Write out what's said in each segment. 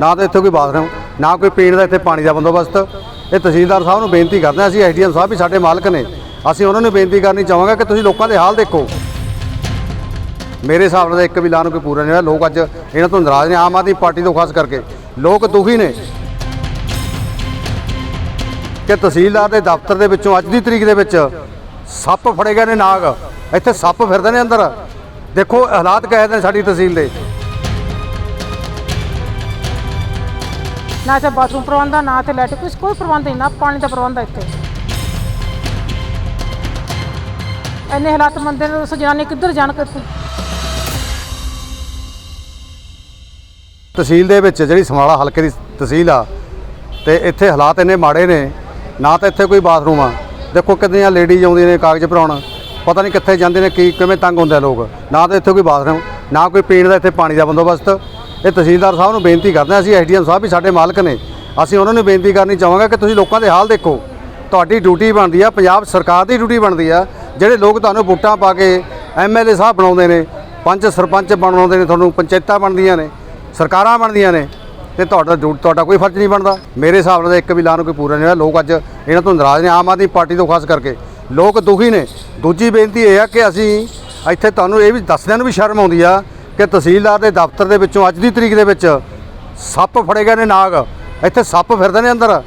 ਨਾ ਤਾਂ ਇੱਥੇ ਕੋਈ ਬਾਥਰੂਮ, ਨਾ ਕੋਈ ਪੀਣ ਦਾ ਇੱਥੇ ਪਾਣੀ ਦਾ ਬੰਦੋਬਸਤ। ਇਹ ਤਹਿਸੀਲਦਾਰ ਸਾਹਿਬ ਨੂੰ ਬੇਨਤੀ ਕਰਦੇ ਹਾਂ, ਅਸੀਂ ਐਸਡੀਐਮ ਸਾਹਿਬ ਵੀ ਸਾਡੇ ਮਾਲਕ ਨੇ। ਅਸੀਂ ਉਹਨਾਂ ਨੂੰ ਬੇਨਤੀ ਕਰਨੀ ਚਾਹਾਂਗੇ ਕਿ ਤੁਸੀਂ ਲੋਕਾਂ ਦੇ ਹਾਲ ਦੇਖੋ। ਮੇਰੇ ਹਿਸਾਬ ਨਾਲ ਇੱਕ ਵੀ ਲਾਨ ਕੋਈ ਪੂਰਾ ਨਹੀਂ ਹੋਇਆ। ਲੋਕ ਅੱਜ ਇਹਨਾਂ ਤੋਂ ਨਾਰਾਜ਼ ਨੇ, ਆਮ ਆਦਮੀ ਪਾਰਟੀ ਤੋਂ ਖਾਸ ਕਰਕੇ। ਲੋਕ ਦੁਖੀ ਨੇ ਕਿ ਤਹਿਸੀਲਦਾਰ ਦੇ ਦਫ਼ਤਰ ਦੇ ਵਿੱਚੋਂ ਅੱਜ ਦੀ ਤਰੀਕ ਦੇ ਵਿੱਚ ਸੱਪ ਫੜੇ ਗਏ ਨੇ ਨਾਗ। ਇੱਥੇ ਸੱਪ ਫਿਰਦੇ ਨੇ ਅੰਦਰ। ਦੇਖੋ, ਹਾਲਾਤ ਕਹੇ ਨੇ ਸਾਡੀ ਤਹਿਸੀਲ ਦੇ। ਨਾ ਇੱਥੇ ਬਾਥਰੂਮ ਪ੍ਰਬੰਧ ਆ, ਨਾ ਇੱਥੇ ਲੈਟਰ ਕੁਛ ਕੋਈ ਪ੍ਰਬੰਧ ਨਹੀਂ, ਨਾ ਪਾਣੀ ਦਾ ਪ੍ਰਬੰਧ ਆ ਇੱਥੇ। ਇੰਨੇ ਹਾਲਾਤ ਮੰਦੇ ਨੇ, ਦੱਸੋ ਜਨਾਨੀ ਕਿੱਧਰ ਜਾਣ ਕਿੱਥੇ ਤਹਿਸੀਲ ਦੇ ਵਿੱਚ ਜਿਹੜੀ ਸਮਾਲਾ ਹਲਕੇ ਦੀ ਤਹਿਸੀਲ ਆ, ਤੇ ਇੱਥੇ ਹਾਲਾਤ ਇੰਨੇ ਮਾੜੇ ਨੇ, ਨਾ ਤਾਂ ਇੱਥੇ ਕੋਈ ਬਾਥਰੂਮ ਆ। ਦੇਖੋ ਕਿੰਨੀਆਂ ਲੇਡੀਜ਼ ਆਉਂਦੀਆਂ ਨੇ ਕਾਗਜ਼ ਭਰਾਉਣ, ਪਤਾ ਨਹੀਂ ਕਿੱਥੇ ਜਾਂਦੇ ਨੇ, ਕੀ ਕਿਵੇਂ ਤੰਗ ਹੁੰਦੇ ਲੋਕ। ਨਾ ਤਾਂ ਇੱਥੇ ਕੋਈ ਬਾਥਰੂਮ, ਨਾ ਕੋਈ ਪੀਣ ਦਾ ਇੱਥੇ ਪਾਣੀ ਦਾ ਬੰਦੋਬਸਤ। ਇਹ ਤਹਿਸੀਲਦਾਰ ਸਾਹਿਬ ਨੂੰ ਬੇਨਤੀ ਕਰਦੇ ਹਾਂ, ਅਸੀਂ ਐਸਡੀਐਮ ਸਾਹਿਬ ਵੀ ਸਾਡੇ ਮਾਲਕ ਨੇ। ਅਸੀਂ ਉਹਨਾਂ ਨੂੰ ਬੇਨਤੀ ਕਰਨੀ ਚਾਹਾਂਗੇ ਕਿ ਤੁਸੀਂ ਲੋਕਾਂ ਦੇ ਹਾਲ ਦੇਖੋ। ਤੁਹਾਡੀ ਡਿਊਟੀ ਬਣਦੀ ਆ, ਪੰਜਾਬ ਸਰਕਾਰ ਦੀ ਡਿਊਟੀ ਬਣਦੀ ਆ। ਜਿਹੜੇ ਲੋਕ ਤੁਹਾਨੂੰ ਵੋਟਾਂ ਪਾ ਕੇ ਐਮਐਲਏ ਸਾਹਿਬ ਬਣਾਉਂਦੇ ਨੇ, ਪੰਚ ਸਰਪੰਚ ਬਣਾਉਂਦੇ ਨੇ, ਤੁਹਾਨੂੰ ਪੰਚਾਇਤਾਂ ਬਣਦੀਆਂ ਨੇ, ਸਰਕਾਰਾਂ ਬਣਦੀਆਂ ਨੇ, ਤੇ ਤੁਹਾਡਾ ਡਿਊ- ਤੁਹਾਡਾ ਕੋਈ ਫਰਜ਼ ਨਹੀਂ ਬਣਦਾ। ਮੇਰੇ ਹਿਸਾਬ ਨਾਲ ਤਾਂ ਇੱਕ ਵੀ ਲਾਨ ਕੋਈ ਪੂਰਾ ਨਹੀਂ ਹੋਇਆ। ਲੋਕ ਅੱਜ ਇਹਨਾਂ ਤੋਂ ਨਾਰਾਜ਼ ਨੇ, ਆਮ ਆਦਮੀ ਪਾਰਟੀ ਤੋਂ ਖਾਸ ਕਰਕੇ। ਲੋਕ ਦੁਖੀ ਨੇ। ਦੂਜੀ ਬੇਨਤੀ ਇਹ ਆ ਕਿ ਅਸੀਂ ਇੱਥੇ ਤੁਹਾਨੂੰ ਇਹ ਵੀ ਦੱਸਦਿਆਂ ਨੂੰ ਵੀ ਸ਼ਰਮ ਆਉਂਦੀ ਆ ਕਿ ਤਹਿਸੀਲਦਾਰ ਦੇ ਦਫ਼ਤਰ ਦੇ ਵਿੱਚੋਂ ਅੱਜ ਦੀ ਤਰੀਕ ਦੇ ਵਿੱਚ ਸੱਪ ਫੜੇ ਗਏ ਨੇ ਨਾਗ। ਇੱਥੇ ਸੱਪ ਫਿਰਦੇ ਨੇ ਅੰਦਰ।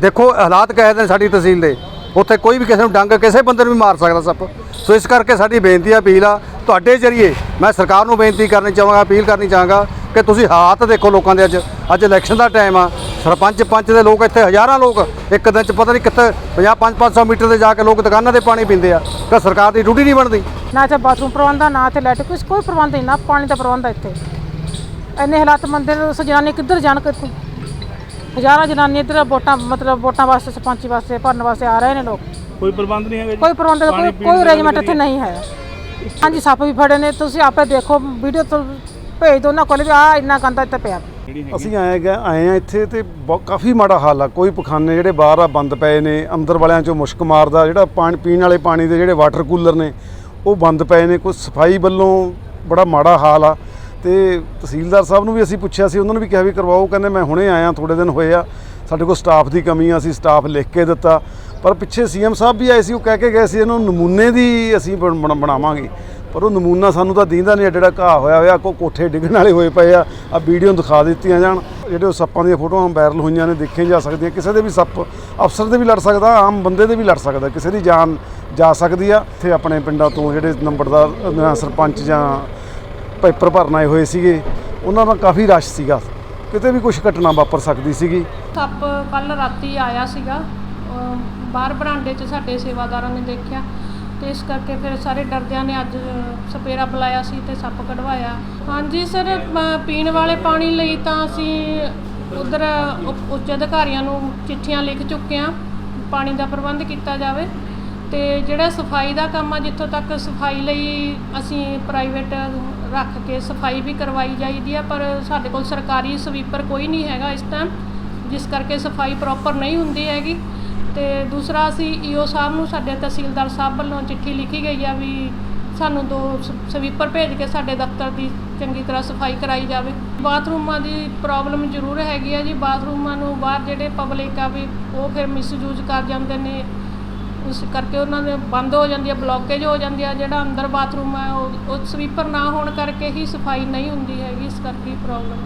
ਦੇਖੋ, ਹਾਲਾਤ ਕਹੇ ਨੇ ਸਾਡੀ ਤਹਿਸੀਲ ਦੇ। ਉੱਥੇ ਕੋਈ ਵੀ ਕਿਸੇ ਨੂੰ ਡੰਗ, ਕਿਸੇ ਬੰਦੇ ਨੂੰ ਵੀ ਮਾਰ ਸਕਦਾ ਸੱਪ। ਸੋ ਇਸ ਕਰਕੇ ਸਾਡੀ ਬੇਨਤੀ ਆ, ਅਪੀਲ ਆ, ਤੁਹਾਡੇ ਜਰੀਏ ਮੈਂ ਸਰਕਾਰ ਨੂੰ ਬੇਨਤੀ ਕਰਨੀ ਚਾਹਾਂਗਾ, ਅਪੀਲ ਕਰਨੀ ਚਾਹਾਂਗਾ ਕਿ ਤੁਸੀਂ ਹਾਲਾਤ ਦੇਖੋ ਲੋਕਾਂ ਦੇ ਅੱਜ। ਅੱਜ ਇਲੈਕਸ਼ਨ ਦਾ ਟਾਈਮ ਆ। ਸਰਪੰਚ ਪੰਚ ਦੇ ਲੋਕ ਇੱਥੇ ਹਜ਼ਾਰਾਂ ਲੋਕ ਇੱਕ ਦਿਨ ਚ ਪਤਾ ਨਹੀਂ ਕਿੱਥੇ 50 5 500 ਮੀਟਰ ਤੇ ਜਾ ਕੇ ਲੋਕ ਦੁਕਾਨਾਂ ਤੇ ਪਾਣੀ ਪੀਂਦੇ ਆ। ਕਿ ਸਰਕਾਰ ਦੀ ਡਿਊਟੀ ਨਹੀਂ ਬਣਦੀ। ਨਾ ਇੱਥੇ ਬਾਥਰੂਮ ਪ੍ਰਬੰਧ ਨਾ ਇੱਥੇ ਲੈਟਰ ਕੁਛ ਕੋਈ ਪ੍ਰਬੰਧ ਨਹੀਂ ਨਾ ਪਾਣੀ ਦਾ ਪ੍ਰਬੰਧ ਇੱਥੇ। ਇੰਨੇ ਹਾਲਾਤ ਮੰਦੇ ਨੇ ਦੱਸੋ ਜਨਾਨੀ ਕਿੱਧਰ ਜਾਣ ਕਿੱਥੇ ਹਜ਼ਾਰਾਂ ਜਨਾਨੀ ਇੱਧਰ ਵੋਟਾਂ ਮਤਲਬ ਵੋਟਾਂ ਵਾਸਤੇ ਸਰਪੰਚੀ ਵਾਸਤੇ ਭਰਨ ਵਾਸਤੇ ਆ ਰਹੇ ਨੇ ਲੋਕ। ਕੋਈ ਪ੍ਰਬੰਧ ਨਹੀਂ ਹੈਗਾ ਜੀ। ਕੋਈ ਪ੍ਰਬੰਧ ਕੋਈ ਕੋਈ ਅਰੇਂਜਮੈਂਟ ਇੱਥੇ ਨਹੀਂ ਹੈ। ਹਾਂਜੀ ਸੱਪ ਵੀ ਫੜੇ ਨੇ ਤੁਸੀਂ ਆਪੇ ਦੇਖੋ ਵੀਡੀਓ ਤੋਂ ਭੇਜ ਦਿਓ ਉਹਨਾਂ ਕੋਲ ਵੀ ਆ ਇੰਨਾ ਗੰਦਾ ਇੱਥੇ ਪਿਆ। ਅਸੀਂ ਆਏ ਗਏ ਆਏ ਆ ਇੱਥੇ ਤੇ ਬਹੁਤ- ਕਾਫੀ ਮਾੜਾ ਹਾਲ ਆ। ਕੋਈ ਪਖਾਨੇ ਜਿਹੜੇ ਬਾਹਰ ਆ, ਬੰਦ ਪਏ ਨੇ, ਅੰਦਰ ਵਾਲਿਆਂ ਚੋਂ ਮੁਸ਼ਕ ਮਾਰਦਾ, ਜਿਹੜਾ ਪਾਣੀ, ਪੀਣ ਵਾਲੇ ਪਾਣੀ ਦੇ ਜਿਹੜੇ ਵਾਟਰ ਕੂਲਰ ਨੇ, ਉਹ ਬੰਦ ਪਏ ਨੇ। ਕੋਈ ਸਫ਼ਾਈ ਵੱਲੋਂ ਬੜਾ ਮਾੜਾ ਹਾਲ ਆ। ਤੇ ਤਹਿਸੀਲਦਾਰ ਸਾਹਿਬ ਨੂੰ ਵੀ ਅਸੀਂ ਪੁੱਛਿਆ ਸੀ, ਉਹਨਾਂ ਨੂੰ ਵੀ ਕਿਹਾ ਵੀ ਕਰਵਾਓ, ਕਹਿੰਦੇ ਮੈਂ ਹੁਣੇ ਆਇਆ ਥੋੜੇ ਦਿਨ ਹੋਏ ਆ। ਸਾਡੇ ਕੋਲ ਸਟਾਫ ਦੀ ਕਮੀ ਆ, ਅਸੀਂ ਸਟਾਫ ਲਿਖ ਕੇ ਦਿੱਤਾ। ਪਰ ਪਿੱਛੇ ਸੀਐਮ ਸਾਹਿਬ ਵੀ ਆਏ ਸੀ, ਉਹ ਕਹਿ ਕੇ ਗਏ ਸੀ, ਇਹਨੂੰ ਨਮੂਨੇ ਦੀ ਅਸੀਂ ਬਣ- ਬਣ- ਬਣਾਵਾਂਗੇ। ਪਰ ਉਹ ਨਮੂਨਾ ਸਾਨੂੰ ਤਾਂ ਦੀਂਦਾ ਨਹੀਂ, ਜਿਹੜਾ ਘਾਹ ਹੋਇਆ ਹੋਇਆ, ਕੋ ਕੋਠੇ ਡਿੱਗਣ ਵਾਲੇ ਹੋਏ ਪਏ ਆ। ਆ ਵੀਡੀਓ ਦਿਖਾ ਦਿੱਤੀਆਂ ਜਾਣ। ਜਿਹੜੇ ਉਹ ਸੱਪਾਂ ਦੀਆਂ ਫੋਟੋਆਂ ਵਾਇਰਲ ਹੋਈਆਂ ਨੇ, ਦੇਖੀਆਂ ਜਾ ਸਕਦੀਆਂ। ਕਿਸੇ ਦੇ ਵੀ ਸੱਪ ਅਫਸਰ ਦੇ ਵੀ ਲੜ ਸਕਦਾ, ਆਮ ਬੰਦੇ ਦੇ ਵੀ ਲੜ ਸਕਦਾ। ਕਿਸੇ ਦੀ ਜਾਨ ਜਾ ਸਕਦੀ ਆ। ਇੱਥੇ ਆਪਣੇ ਪਿੰਡਾਂ ਤੋਂ ਜਿਹੜੇ ਨੰਬਰਦਾਰ ਸਰਪੰਚ ਜਾਂ ਪੇਪਰ ਭਰਨ ਆਏ ਹੋਏ ਸੀਗੇ, ਉਹਨਾਂ ਦਾ ਕਾਫੀ ਰਸ਼ ਸੀਗਾ। ਕਿਤੇ ਵੀ ਕੁਝ ਘਟਨਾ ਵਾਪਰ ਸਕਦੀ ਸੀਗੀ। ਸੱਪ ਕੱਲ ਰਾਤੀ ਆਇਆ ਸੀਗਾ। ਬਾਹਰ ਬਰਾਂਡੇ 'ਚ ਸਾਡੇ ਸੇਵਾਦਾਰਾਂ ਨੇ ਦੇਖਿਆ। ਤੇ ਇਸ ਕਰਕੇ ਫਿਰ ਸਾਰੇ ਡਰਦਿਆਂ ਨੇ ਅੱਜ ਸਪੇਰਾ ਬੁਲਾਇਆ ਸੀ ਤੇ ਸੱਪ ਕਢਵਾਇਆ। ਹਾਂਜੀ ਸਰ ਪੀਣ ਵਾਲੇ ਪਾਣੀ ਲਈ ਤਾਂ ਅਸੀਂ ਉਧਰ ਉੱਚ ਅਧਿਕਾਰੀਆਂ ਨੂੰ ਚਿੱਠੀਆਂ ਲਿਖ ਚੁੱਕੇ ਹਾਂ, ਪਾਣੀ ਦਾ ਪ੍ਰਬੰਧ ਕੀਤਾ ਜਾਵੇ। ਤੇ ਜਿਹੜਾ ਸਫ਼ਾਈ ਦਾ ਕੰਮ ਆ, ਜਿੱਥੋਂ ਤੱਕ ਸਫ਼ਾਈ ਲਈ ਅਸੀਂ ਪ੍ਰਾਈਵੇਟ ਰੱਖ ਕੇ ਸਫ਼ਾਈ ਵੀ ਕਰਵਾਈ ਜਾਈਦੀ ਆ, ਪਰ ਸਾਡੇ ਕੋਲ ਸਰਕਾਰੀ ਸਵੀਪਰ ਕੋਈ ਨਹੀਂ ਹੈਗਾ ਇਸ ਟਾਈਮ ਜਿਸ ਕਰਕੇ ਸਫ਼ਾਈ ਪ੍ਰੋਪਰ ਨਹੀਂ ਹੁੰਦੀ ਹੈਗੀ। ਤੇ ਦੂਸਰਾ ਅਸੀਂ ਈਓ ਸਾਹਿਬ ਨੂੰ ਸਾਡੇ ਤਹਿਸੀਲਦਾਰ ਸਾਹਿਬ ਵੱਲੋਂ ਚਿੱਠੀ ਲਿਖੀ ਗਈ ਆ ਵੀ ਸਾਨੂੰ ਦੋ ਸ- ਸਵੀਪਰ ਭੇਜ ਕੇ ਸਾਡੇ ਦਫ਼ਤਰ ਦੀ ਚੰਗੀ ਤਰ੍ਹਾਂ ਸਫ਼ਾਈ ਕਰਾਈ ਜਾਵੇ। ਬਾਥਰੂਮਾਂ ਦੀ ਪ੍ਰੋਬਲਮ ਜ਼ਰੂਰ ਹੈਗੀ ਆ ਜੀ। ਬਾਥਰੂਮਾਂ ਨੂੰ ਬਾਹਰ ਜਿਹੜੇ ਪਬਲਿਕ ਆ ਵੀ ਉਹ ਫਿਰ ਮਿਸਯੂਜ਼ ਕਰ ਜਾਂਦੇ ਨੇ। ਉਸ ਕਰਕੇ ਉਹਨਾਂ ਦੇ ਬੰਦ ਹੋ ਜਾਂਦੀ ਆ, ਬਲੌਕੇਜ ਹੋ ਜਾਂਦੀ ਆ। ਜਿਹੜਾ ਅੰਦਰ ਬਾਥਰੂਮ ਆ, ਉਹ ਸਵੀਪਰ ਨਾ ਹੋਣ ਕਰਕੇ ਹੀ ਸਫ਼ਾਈ ਨਹੀਂ ਹੁੰਦੀ ਹੈਗੀ। ਇਸ ਕਰਕੇ ਪ੍ਰੋਬਲਮ